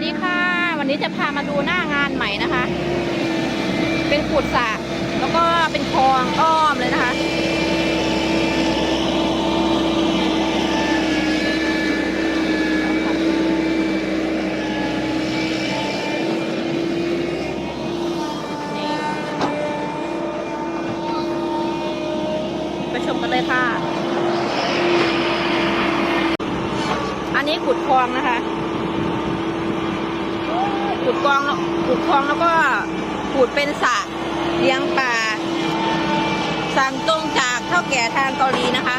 วัสดีค่ะ วันนี้จะพามาดูหน้างานใหม่นะคะ เป็นขุดสระแล้วก็เป็นคลองอ้อมเลยนะคะ ไปชมกันเลยค่ะ อันนี้ขุดคลองนะคะ ขุดกองแล้วขุดคลองแล้วก็ขุดเป็นสระเลี้ยงปลาสั่งตรงจากเท่าแก่ทางเกาหลีนะคะ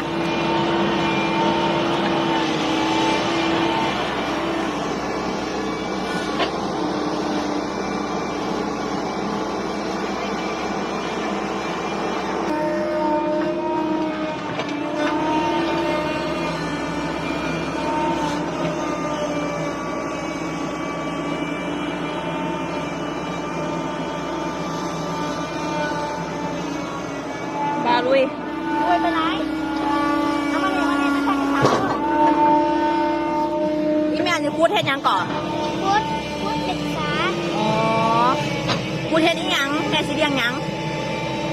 แม่สิเลี้ยงหยัง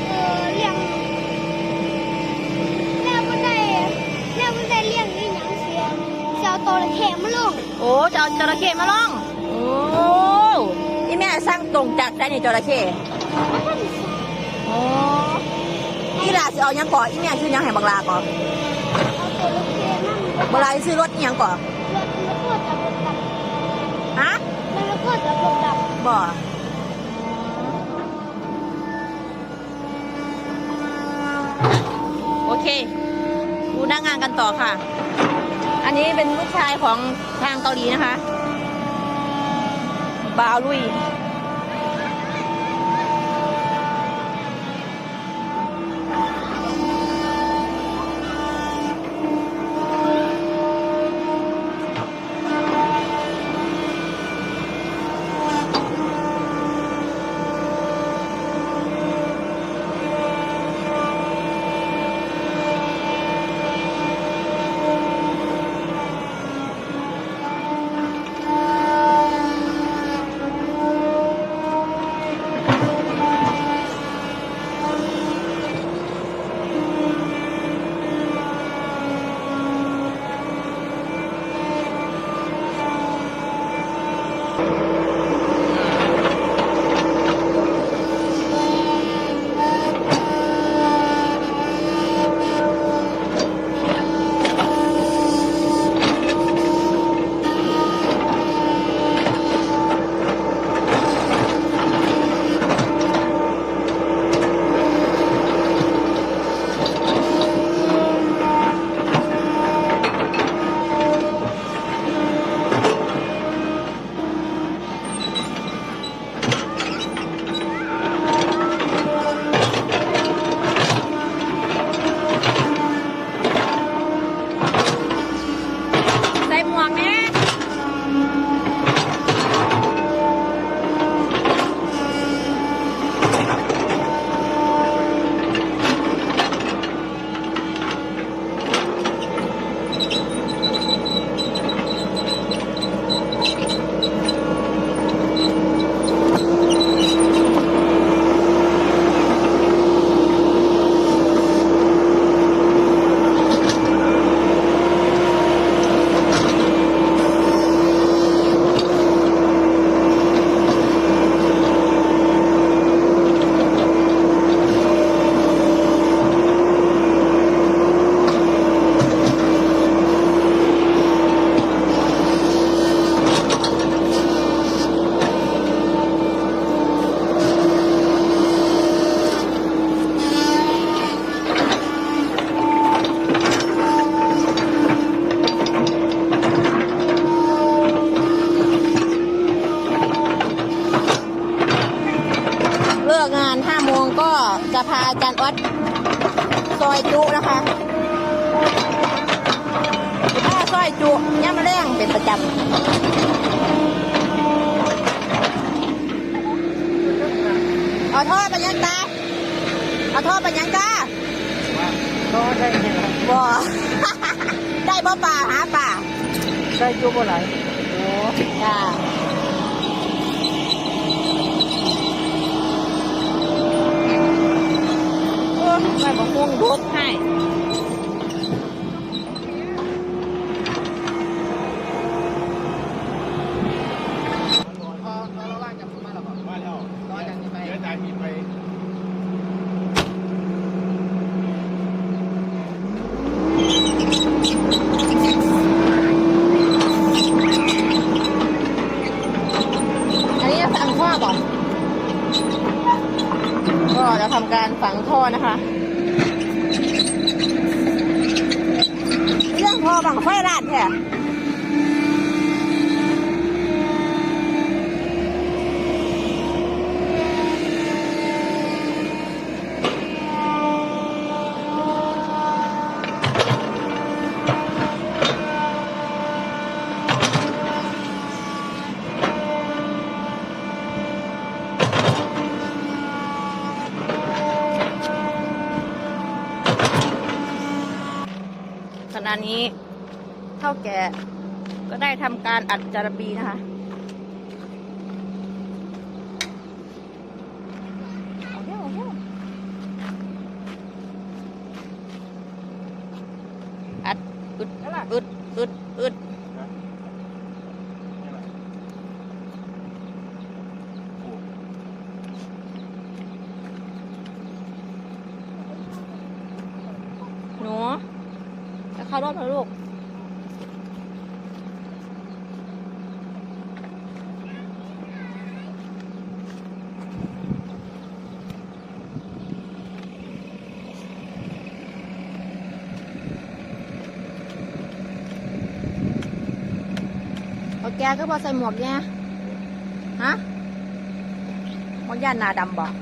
เออเลี้ยงแม่ไม่ได้แม่ไม่ได้เลี้ยงนี่หยังเสียเสียวโตละเข็มาลงโอ้จะเอาจระเข้มาล่องโอ้อีแม่สร้างตรงจากใจนี่จระเข้แล้วก็มีโอ้อีหลาสิเอาหยังก่อนอีแม่ชื่อหยังให้บักลาก่อนเอาโตละเข็มนั่นบักลาสิซื้อรถอีหยังก่อนแล้วก็จับรถดับฮะแล้วก็จับรถดับบ่ เคดูหน้างงานกันต่อค่ะ อันนี้เป็นลูกชายของทางเกาหลีนะคะ บาลุย จะพาอาจารย์ออดซอยจุนะคะถ้าซอยจุย่ำมาแรงเป็นประจำเอาทอดไปยังตาเอาทอดไปยังตาก็ได้เห็นครับบ่ได้บ่ป่าหาป่าได้จุบ่ไหลายโอ้จ้าใบมะม่วงทุบให้ พอพอเราว่างจับมาแล้วบอก มาแล้ว รออย่างนี้ไป เดี๋ยวจ่ายมีไป อันนี้จะฝังท่อก่อนก็จะทำการฝังท่อนะคะ เรื่องท่อบังไฟลาดแท้ขณะ นี้เท่าแก่ก็ได้ทำการอัดจารบีนะคะ อัดอึดอึดอึดอึดหนูจะเข้ารอบแล้วลูก เอา แกก็บอใส่หมวกเนี่ยฮะหมวกย่านนาดำบอก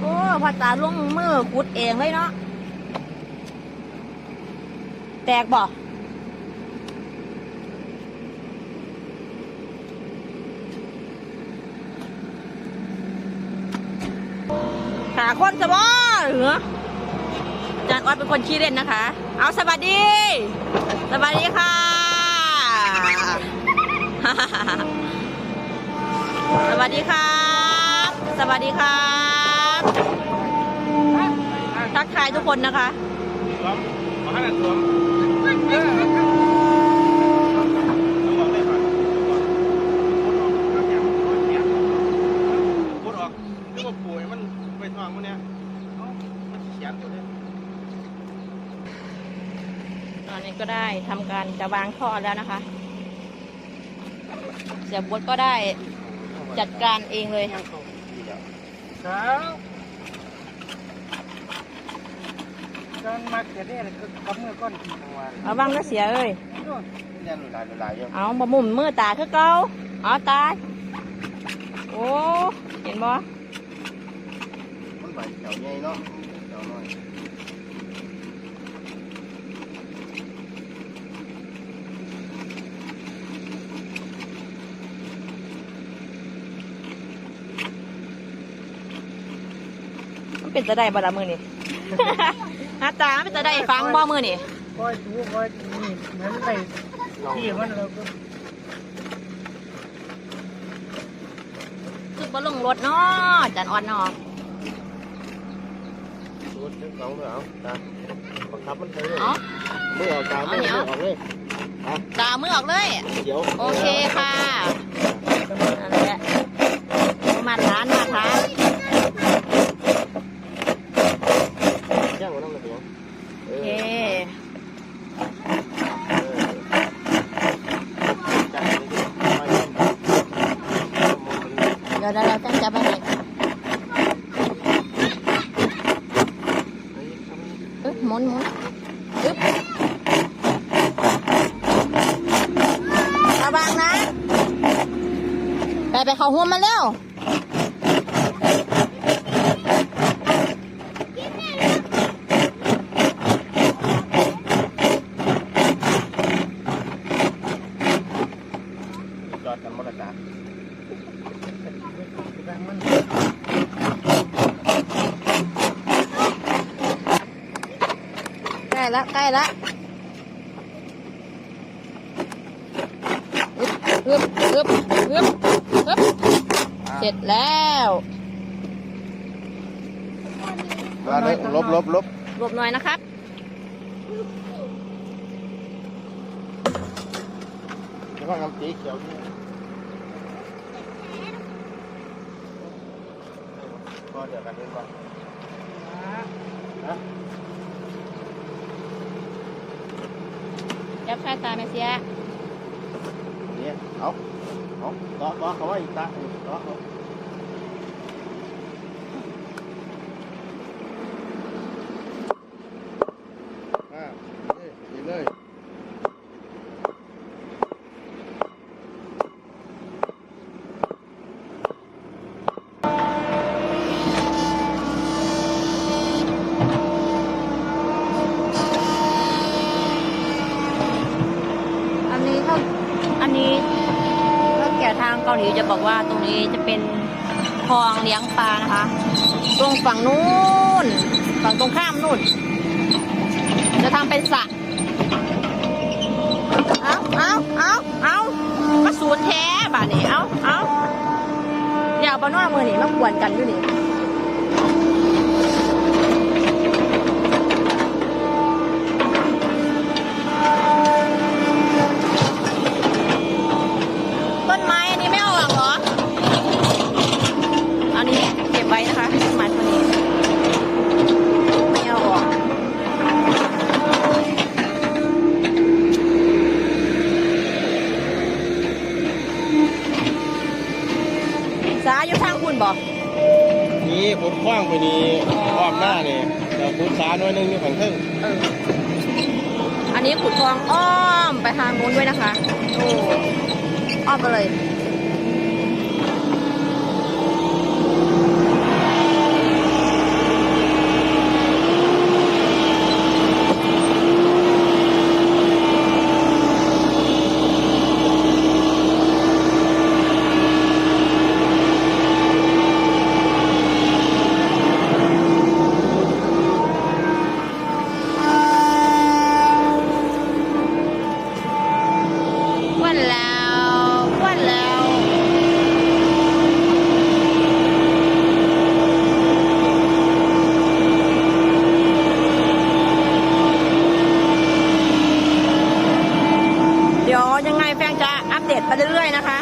โอ้พอตาลงมือขุดเองเลยเนาะ แตกบ่หาคนจะบ่เหรออาจารย์ออดเป็นคนขี้เล่นนะคะ เอาสวัสดี สวัสดีค่ะ สวัสดีครับ สวัสดีครับ ทักทายทุกคนนะคะ สวมขอให้หน่อยสวมเออต้องบอกเลยค่ะพูดออกนึกว่าป่วยมันไปทางมันเนี่ยเอ้ามันเขียนตัวเนี้ย ตอนนี้ ก็ได้ทำการจะวางท่อแล้วนะคะ เสียบดก็ได้จัดการเองเลยครับการมาเกิดเนี่ยก็กับมือก้อนกี่ตัวเอาบ้างนะเสียเอ้ยเรียนหลายหลายเยอะเอาบะมุมมือตาคือเก่าเอาตายโอ้เห็นบ่มันไหวเขียวใหญ่เนาะเขียวน้อย เป็นจะได้บ่ละมือนี่ ฮะตามันเป็นจะได้ฟังบ่มือนี่ก้อยถูก้อยนี่เหมือนไปที่มันเราก็คือบ่ลงรถเนาะจันอ่อนเนาะรถเช็คสองเลยเอาตาบังคับมันไปเลยเอามือออกตามือออกเลยตามือออกเลย เดี๋ยว โอเคค่ะนั่นแหละ เขาหัวมาแล้วจกันแบงมัใกล้แล้วะอึบอึบอึบ ร็จแล้วมาเลยลบลบลบรวบหน่อยนะครับ แล้วก็น้ำสีเขียวนี่พอเดี๋ยวกันเดินก่อนนะยับสายตาแม่เสียนี่เอาเอาต่อต่อเขาไว้อีกตาต่อเขา นี้ถ้าแก่ทางเกาหลีจะบอกว่าตรงนี้จะเป็นคลองเลี้ยงปลานะคะ ตรงฝั่งนู้นฝั่งตรงข้ามนู่น จะทำเป็นสระเอาเอาเอาเอามาสูนแท้บ่านี่เอาเอาอย่าเอาปลาน้ามือนี่มากวนกันอยู่นี่ อยู่ทางคุณบอกนี่ขุดคว้างไปนี่อ้อมหน้านี่แต่ขุดสาหน่อยหนึงนี่ฝั่งครึ่งอันนี้ขุดคลองอ้อมไปทางนู้นด้วยนะคะโอ้อ้อมไปเลย อ้วนแล้วอ้วนแล้ว เดี๋ยวยังไงแฟงจะอัปเดต ไปเรื่อยๆนะคะ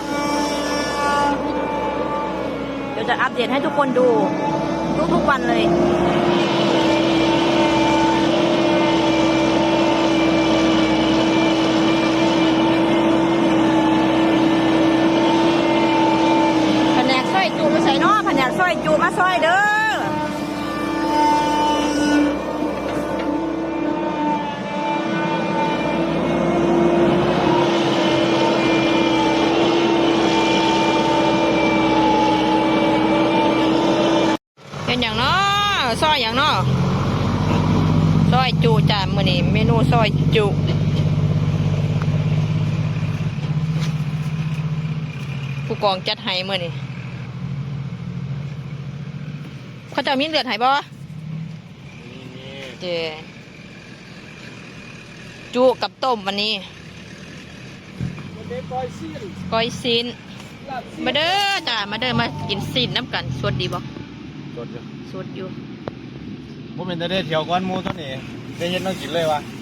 เดี๋ยวจะอัปเดตให้ทุกคนดูทุกๆวันเลยแผนกซอยจูมาใส่นอแผนกซอยจูมาซอยเด้อ นี้เมนูซอยจูผู้กองจัดให้มื้อนี้เขาเจะมีเลือดให้บ่นี่นี่เจจุกับต้มวันนี้มันเป็นก้อยซีนก้อยซีนลาบซีนมาเด้อจ้ามาเด้อมากินซีนน้ำกันสดดีบ่สดอยู่สดอยู่ผมเป็นแต่ได้เที่ยวก้อนหมูตัวนี้ได้เห็นต้องกินเลยวะอ